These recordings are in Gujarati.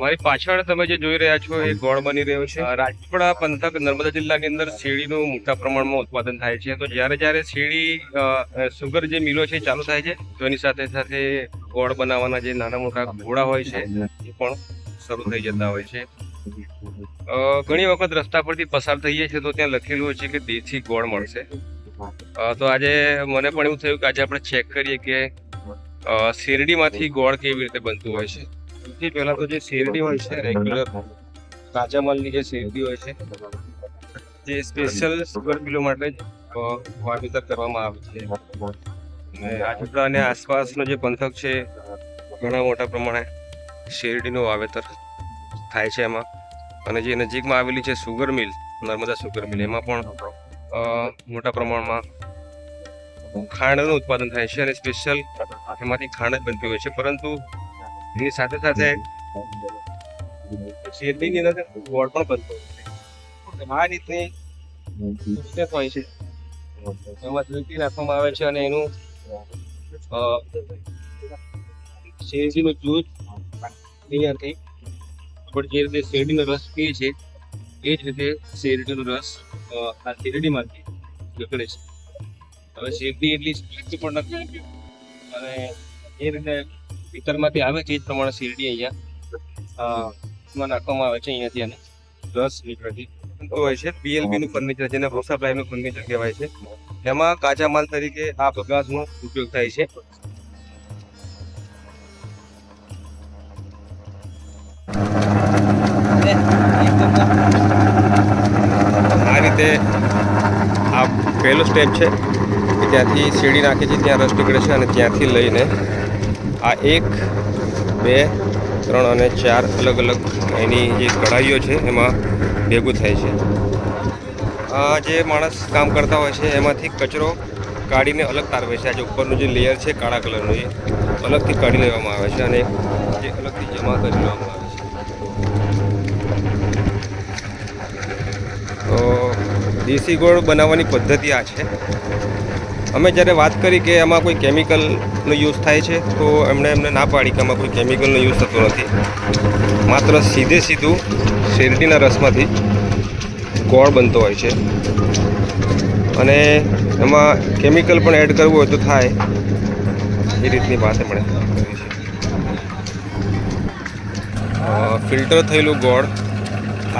મારી પાછળ તમે જે જોઈ રહ્યા છો એ ગોળ બની રહ્યો છે. રાજપીપળા પંથક નર્મદા જિલ્લાની અંદર શેરડીનું મોટા પ્રમાણમાં ઉત્પાદન થાય છે. તો જ્યારે જ્યારે શેરડી સુગર જે મિલો છે ચાલુ થાય છે તો એની સાથે સાથે ગોળ બનાવવાના જે નાના મોટા ઘોડા હોય છે એ પણ શરૂ થઈ જતા હોય છે. ઘણી વખત રસ્તા પરથી પસાર થઈએ છીએ તો ત્યાં લખેલું હોય છે કે દેશી ગોળ મળશે. તો આજે મને પણ એવું થયું કે આજે આપણે ચેક કરીએ કે શેરડીમાંથી ગોળ કેવી રીતે બનતું હોય છે. સૌથી પહેલા તો જે શેરડી હોય છે રેગ્યુલર કાચા માલની જે શેરડી હોય છે જે સ્પેશિયલ સુગર મિલો માટે વાવેતર કરવામાં આવે છે. અને આજુબાજુ અને આસપાસનો જે પંથક છે, ઘણા મોટા પ્રમાણે શેરડીનું વાવેતર થાય છે એમાં. અને જે નજીકમાં આવેલી છે sugar mill, Narmada sugar mill, એમાં પણ મોટા પ્રમાણમાં ખાંડનું ઉત્પાદન થાય છે અને સ્પેશિયલ એમાંથી ખાંડ જ બનતી હોય છે. પરંતુ એની સાથે સાથે શેરડીની અંદર ગોળ પણ બનતો હોય છે આ રીતની પ્રોસેસ હોય છે. એમાં ધોતી રાખવામાં આવે છે અને એનું અ, શેરડીનું જૂથ તૈયાર થઈ આપણે જે રીતે શેરડીનો રસ પીએ છે એ જ રીતે શેરડીનો રસ અ, આ શેરડીમાંથી નીકળે છે. હવે શેરડી એટલી પણ નથી. અને એ રીતે ભીતરમાંથી આવે છે, એ પ્રમાણે શેરડી અહીંયા નાખવામાં આવે છે અહીંયાથી અને રસ લીટરથી. હોય છે બીએલબી નું ફર્નિચર જેને પ્લાયનું ફર્નિચર કહેવાય છે. એમાં કાચા માલ તરીકે આ બગાસનો ઉપયોગ થાય છે. આ રીતે આ પહેલો સ્ટેપ છે કે ત્યાંથી શેરડી નાખે છે, ત્યાં રસ નીકળે છે અને ત્યાંથી લઈને આ એક, બે, ત્રણ અને ચાર અલગ અલગ એની જે કઢાઈઓ છે, એમાં ભેગું થાય છે. આ જે માણસ કામ કરતા હોય છે, એમાંથી કચરો કાઢીને અલગ તારવે છે. આ જે ઉપરનું જે લેયર છે, કાળા કલરનું, એ અલગથી કાઢી લેવામાં આવે છે અને જે અલગથી જમા કરી લેવામાં આવે છે. તો દેશી ગોળ બનાવવાની પદ્ધતિ આ છે. અમે જ્યારે વાત કરી કે એમાં કોઈ કેમિકલનો યુઝ થાય છે, તો એમણે એમને ના પાડી કે આમાં કોઈ કેમિકલનો યુઝ થતો નથી. માત્ર સીધે સીધું શેરડીના રસમાંથી ગોળ બનતો હોય છે. અને એમાં કેમિકલ પણ એડ કરવું હોય તો થાય. એ રીતની વાત એમણે કરી છે. ફિલ્ટર થયેલું ગોળ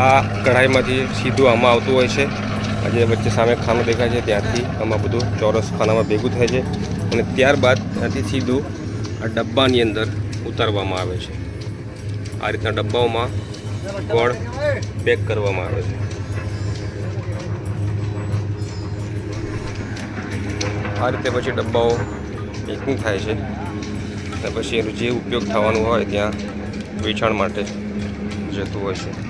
આ કઢાઈમાંથી સીધું આમાં આવતું હોય છે. આ જે વચ્ચે સામે ખાનું દેખાય છે, ત્યાંથી આમાં બધું ચોરસ ખાનામાં ભેગું થાય છે અને ત્યારબાદ ત્યાંથી સીધું આ ડબ્બાની અંદર ઉતારવામાં આવે છે. આ રીતના ડબ્બાઓમાં ગોળ પેક કરવામાં આવે છે. આ રીતે પછી ડબ્બાઓ પેકિંગ થાય છે અને પછી એનો જે ઉપયોગ થવાનું હોય ત્યાં વેચાણ માટે જતું હોય છે.